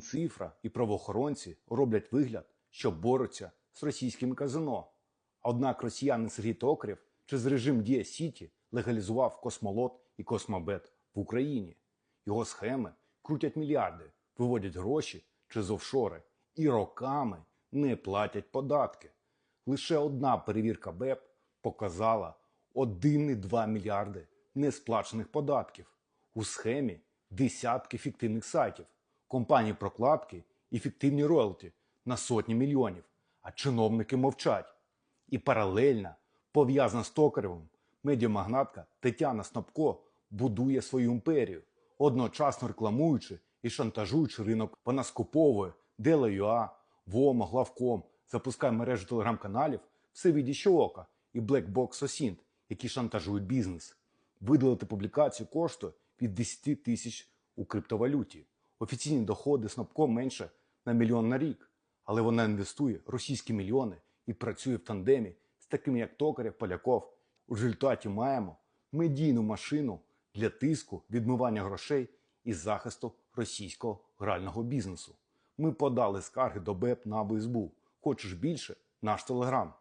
Цифра і правоохоронці роблять вигляд, що борються з російським казино. Однак росіянин Сергій Токарєв через режим Дія Сіті легалізував космолот і космобет в Україні. Його схеми крутять мільярди, виводять гроші через офшори і роками не платять податки. Лише одна перевірка БЕП показала 1,2 мільярди несплачених податків. У схемі десятки фіктивних сайтів, компанії прокладки і фіктивні роялті на сотні мільйонів, а чиновники мовчать. І паралельно, пов'язана з Токаревим, медіамагнатка Тетяна Снопко будує свою імперію, одночасно рекламуючи і шантажуючи ринок. Вона скуповує Дела.ua, Вома, Главком, запускає мережу телеграм-каналів, все від ока і Blackbox Osint, які шантажують бізнес. Видалити публікацію коштує від 10 тисяч у криптовалюті. Офіційні доходи Снопко менше на мільйон на рік, але вона інвестує російські мільйони і працює в тандемі з такими як Токарєв, Поляков. У результаті маємо медійну машину для тиску, відмивання грошей і захисту російського грального бізнесу. Ми подали скарги до БЕП на СБУ. Хочеш більше? Наш телеграм.